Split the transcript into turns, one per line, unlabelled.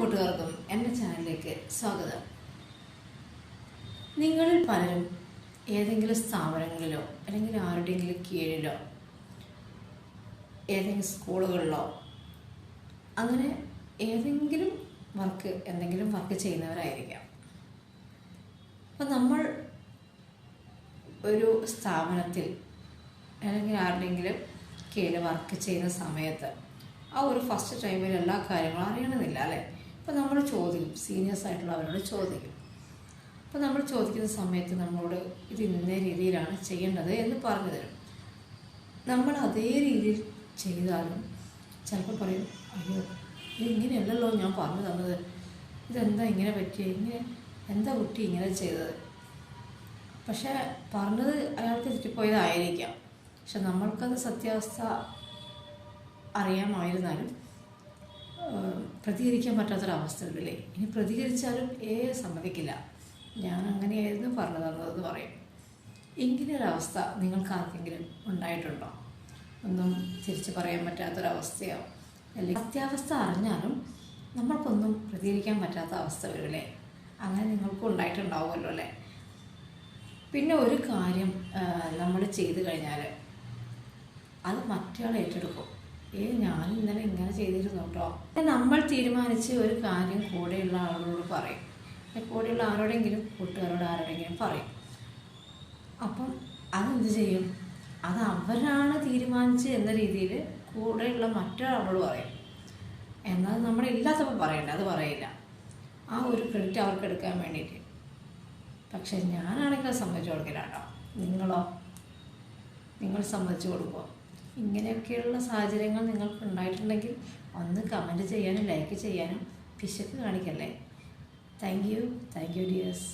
കൂട്ടുകാർക്കും എന്റെ ചാനലിലേക്ക് സ്വാഗതം. നിങ്ങളിൽ പലരും ഏതെങ്കിലും സ്ഥാപനങ്ങളിലോ അല്ലെങ്കിൽ ആരുടെയെങ്കിലും കീഴിലോ ഏതെങ്കിലും സ്കൂളുകളിലോ അങ്ങനെ ഏതെങ്കിലും വർക്ക് എന്തെങ്കിലും വർക്ക് ചെയ്യുന്നവരായിരിക്കാം. അപ്പം നമ്മൾ ഒരു സ്ഥാപനത്തിൽ അല്ലെങ്കിൽ ആരുടെയെങ്കിലും കീഴിൽ വർക്ക് ചെയ്യുന്ന സമയത്ത് ആ ഒരു ഫസ്റ്റ് ടൈമിൽ എല്ലാ കാര്യങ്ങളും അറിയണമെന്നില്ല അല്ലേ? അപ്പോൾ നമ്മൾ ചോദിക്കും. സീനിയേഴ്സ് ആയിട്ടുള്ളവരോട് ചോദിക്കും. അപ്പോൾ നമ്മൾ ചോദിക്കുന്ന സമയത്ത് നമ്മളോട് ഇത് ഇന്ന രീതിയിലാണ് ചെയ്യേണ്ടത് എന്ന് പറഞ്ഞു തരും. നമ്മൾ അതേ രീതിയിൽ ചെയ്താലും ചിലപ്പോൾ പറയും അയ്യോ ഇത് ഇങ്ങനെയല്ലല്ലോ ഞാൻ പറഞ്ഞു തന്നത്. ഇതെന്താ ഇങ്ങനെ പറ്റിയ? ഇങ്ങനെ എന്താ കുട്ടി ഇങ്ങനെ ചെയ്തത്? പക്ഷേ പറഞ്ഞത് അയാൾക്ക് തെറ്റിപ്പോയതായിരിക്കാം. പക്ഷെ നമ്മൾക്കത് സത്യാവസ്ഥ അറിയാമായിരുന്നാലും പ്രതികരിക്കാൻ പറ്റാത്തൊരവസ്ഥ ഉണ്ടല്ലേ ഇനി പ്രതികരിച്ചാലും ഏ സമ്മതിക്കില്ല. ഞാൻ അങ്ങനെയായിരുന്നു പറഞ്ഞു തന്നതെന്ന് പറയും. ഇങ്ങനെയൊരവസ്ഥ നിങ്ങൾക്ക് ആർക്കെങ്കിലും ഉണ്ടായിട്ടുണ്ടോ? ഒന്നും തിരിച്ചു പറയാൻ പറ്റാത്തൊരവസ്ഥയോ? അല്ലെങ്കിൽ സത്യാവസ്ഥ അറിഞ്ഞാലും നമ്മൾക്കൊന്നും പ്രതികരിക്കാൻ പറ്റാത്ത അവസ്ഥ വരില്ലേ അങ്ങനെ നിങ്ങൾക്കും ഉണ്ടായിട്ടുണ്ടാവുമല്ലോ അല്ലേ? പിന്നെ ഒരു കാര്യം നമ്മൾ ചെയ്തു കഴിഞ്ഞാൽ അത് മറ്റയാൾ ഏറ്റെടുക്കും. ഏ ഞാൻ ഇന്നലെ ഇങ്ങനെ ചെയ്തിരുന്നു കേട്ടോ. നമ്മൾ തീരുമാനിച്ച് ഒരു കാര്യം കൂടെയുള്ള ആളോട് പറയും. കൂടെയുള്ള ആരോടെങ്കിലും കൂട്ടുകാരോട് ആരോടെങ്കിലും പറയും. അപ്പം അതെന്ത് ചെയ്യും? അത് അവരാണ് തീരുമാനിച്ച് എന്ന രീതിയിൽ കൂടെയുള്ള മറ്റൊരാളോട് പറയും. എന്നാൽ നമ്മുടെ ഇല്ലാത്തപ്പോൾ പറയണ്ട അത് പറയില്ല. ആ ഒരു ക്രെഡിറ്റ് അവർക്ക് എടുക്കാൻ വേണ്ടിയിട്ട്. പക്ഷെ ഞാനാണെങ്കിൽ സമ്മതിച്ചു കൊടുക്കില്ല കേട്ടോ. നിങ്ങളോ? നിങ്ങൾ സമ്മതിച്ചു കൊടുക്കുമോ ഇങ്ങനെയൊക്കെയുള്ള സാഹചര്യങ്ങൾ നിങ്ങൾക്ക് ഉണ്ടായിട്ടുണ്ടെങ്കിൽ ഒന്ന് കമന്റ് ചെയ്യാനും ലൈക്ക് ചെയ്യാനും പിശക്ക് കാണിക്കല്ലേ. Thank you thank you dears